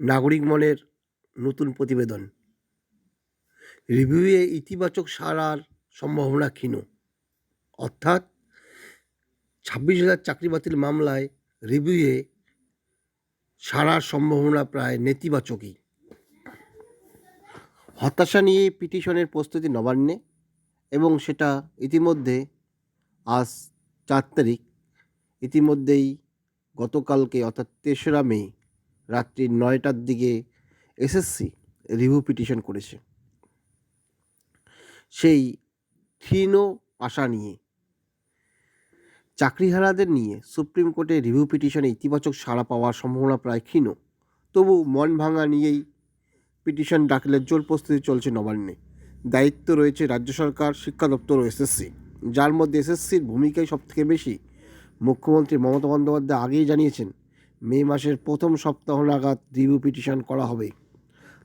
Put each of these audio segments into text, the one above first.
নাগরিক মনের নতুন প্রতিবেদন। রিভিউয়ে ইতিবাচক সারার সম্ভাবনা ক্ষীণ। অর্থাৎ ছাব্বিশ হাজার চাকরি বাতিল মামলায় রিভিউয়ে সারার সম্ভাবনা প্রায় নেতিবাচকই। হতাশা নিয়ে পিটিশনের প্রস্তুতি নবান্নে এবং সেটা ইতিমধ্যে আজ চার তারিখ। ইতিমধ্যেই গতকালকে, অর্থাৎ তেসরা মে রাত্রি নয়টার দিকে এসএসসি রিভিউ পিটিশন করেছে। সেই ক্ষীণ আশা নিয়ে, চাকরিহারাদের নিয়ে সুপ্রিম কোর্টে রিভিউ পিটিশনে ইতিবাচক সাড়া পাওয়ার সম্ভাবনা প্রায় ক্ষীণ। তবু মন ভাঙা নিয়েই পিটিশন দাখিলের জোর প্রস্তুতি চলছে নবান্নে। দায়িত্ব রয়েছে রাজ্য সরকার, শিক্ষা দপ্তর ও এসএসসি যার মধ্যে এসএসসির ভূমিকাই সবথেকে বেশি। মুখ্যমন্ত্রী মমতা বন্দ্যোপাধ্যায় আগেই জানিয়েছেন মে মাসের প্রথম সপ্তাহ নাগাদ রিভিউ পিটিশন করা হবে।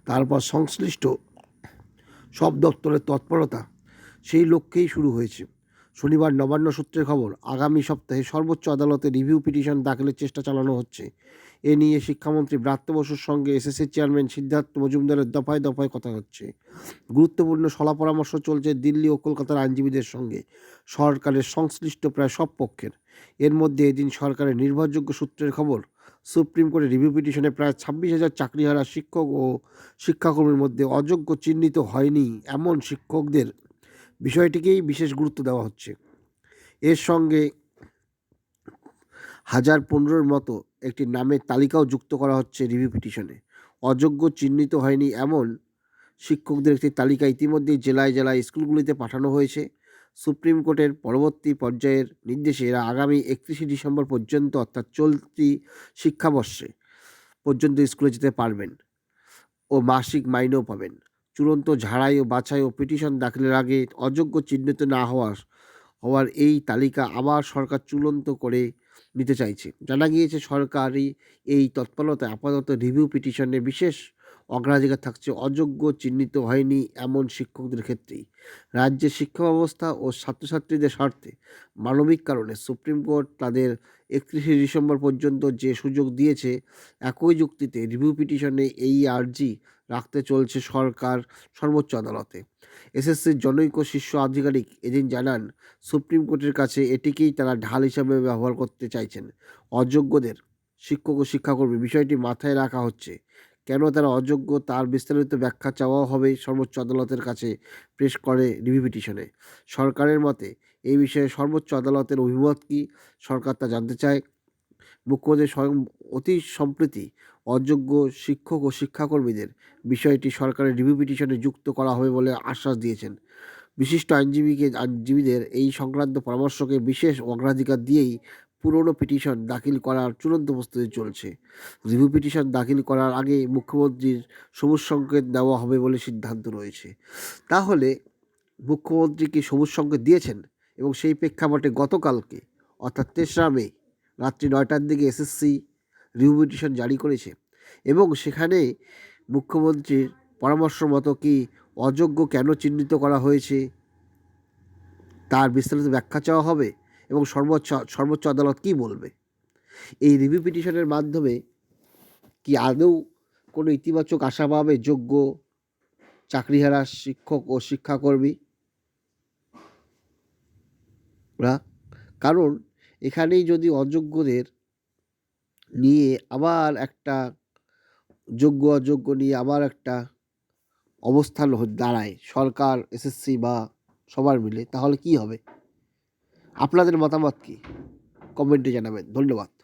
তারপর সংশ্লিষ্ট সব দপ্তরের তৎপরতা সেই লক্ষ্যেই শুরু হয়েছে। শনিবার নবান্ন সূত্রের খবর, আগামী সপ্তাহে সর্বোচ্চ আদালতে রিভিউ পিটিশন দাখিলের চেষ্টা চালানো হচ্ছে। এ নিয়ে শিক্ষামন্ত্রী ব্রাত্য বসুর সঙ্গে এসএসসি চেয়ারম্যান সিদ্ধার্থ মজুমদারের দফায় দফায় কথা হচ্ছে। গুরুত্বপূর্ণ সলা পরামর্শ চলছে দিল্লি ও কলকাতার আইনজীবীদের সঙ্গে। সরকারের সংশ্লিষ্ট প্রায় সব পক্ষের। এর মধ্যে এদিন সরকারের নির্ভরযোগ্য সূত্রের খবর, সুপ্রিম কোর্টের রিভিউ পিটিশনে প্রায় ছাব্বিশ হাজার চাকরিহারা শিক্ষক ও শিক্ষাকর্মীর মধ্যে অযোগ্য চিহ্নিত হয়নি এমন শিক্ষকদের বিষয়টিকেই বিশেষ গুরুত্ব দেওয়া হচ্ছে। এর সঙ্গে হাজার পনেরোর মতো একটি নামের তালিকাও যুক্ত করা হচ্ছে রিভিউ পিটিশনে। অযোগ্য চিহ্নিত হয়নি এমন শিক্ষকদের একটি তালিকা ইতিমধ্যেই জেলায় জেলায় স্কুলগুলিতে পাঠানো হয়েছে। সুপ্রিম কোর্টের পরবর্তী পর্যায়ের নির্দেশে এরা আগামী একত্রিশে ডিসেম্বর পর্যন্ত, অর্থাৎ চলতি শিক্ষাবর্ষে পর্যন্ত স্কুলে যেতে পারবেন ও মাসিক মাইনেও পাবেন। চূড়ান্ত ঝাড়াই ও বাছাই ও পিটিশন দাখিলের আগে অযোগ্য চিহ্নিত না হওয়ার হওয়ার এই তালিকা আবার সরকার চূড়ান্ত করে নিতে চাইছে। জানা গিয়েছে সরকারি এই তৎপরতায় আপাতত রিভিউ পিটিশনে বিশেষ অগ্রাধিকার থাকছে। অযোগ্য, চিহ্নিত হয়নি এমন শিক্ষকদের ক্ষেত্রেই। রাজ্যের শিক্ষা ব্যবস্থা ও ছাত্রছাত্রীদের স্বার্থে মানবিক কারণে সুপ্রিম কোর্ট তাদের একত্রিশে ডিসেম্বর পর্যন্ত যে সুযোগ দিয়েছে, একই যুক্তিতে রিভিউ পিটিশনে এই আর্জি রাখতে চলছে সরকার সর্বোচ্চ আদালতে। এসএসসির জনৈক শীর্ষ আধিকারিক এদিন জানান, সুপ্রিম কোর্টের কাছে এটিকেই তারা ঢাল হিসাবে ব্যবহার করতে চাইছেন। অযোগ্যদের শিক্ষক ও শিক্ষাকর্মী বিষয়টি মাথায় রাখা হচ্ছে। কেন তারা অযোগ্য তার বিস্তারিত ব্যাখ্যা চাওয়াও হবে সর্বোচ্চ আদালতের কাছে, পেশ করে রিভিউ পিটিশনে। সরকারের মতে, এই বিষয়ে সর্বোচ্চ আদালতের অভিমত কী? সরকার তা জানতে চায়। মুখ্যমন্ত্রী স্বয়ং অতি সম্প্রতি, অযোগ্য শিক্ষক ও শিক্ষাকর্মীদের বিষয়টি সরকারের রিভিউ পিটিশনে যুক্ত করা হবে বলে আশ্বাস দিয়েছেন। বিশিষ্ট আইনজীবীকে, আইনজীবীদের এই সংক্রান্ত পরামর্শকে বিশেষ অগ্রাধিকার দিয়েই পুরনো পিটিশন দাখিল করার চূড়ান্ত প্রস্তুতি চলছে। রিভিউ পিটিশন দাখিল করার আগে মুখ্যমন্ত্রীর সবুজ সংকেত দেওয়া হবে বলে সিদ্ধান্ত রয়েছে। তাহলে মুখ্যমন্ত্রী কি সবুজ সংকেত দিয়েছেন? এবং সেই প্রেক্ষাপটে গতকালকে, অর্থাৎ তেসরা মে, রাত্রি নয়টার দিকে এসএসসি রিভিউ পিটিশন জারি করেছে। এবং সেখানে মুখ্যমন্ত্রীর পরামর্শ মতো কি অযোগ্য কেন চিহ্নিত করা হয়েছে, তার বিস্তারিত ব্যাখ্যা চাওয়া হবে? এবং সর্বোচ্চ সর্বোচ্চ আদালত কী বলবে? এই রিভিউ পিটিশনের মাধ্যমে কি আদৌ কোনো ইতিবাচক আশা পাবে যোগ্য চাকরিহারা শিক্ষক ও শিক্ষাকর্মী? কারণ এখানেই যদি অযোগ্যদের নিয়ে আবার একটা যোগ্য অযোগ্য নিয়ে আবার একটা অবস্থান দাঁড়ায়, সরকার এসএসসি বা সবার মিলে, তাহলে কি হবে? আপনাদের মতামত কী? কমেন্টে জানাবেন। ধন্যবাদ।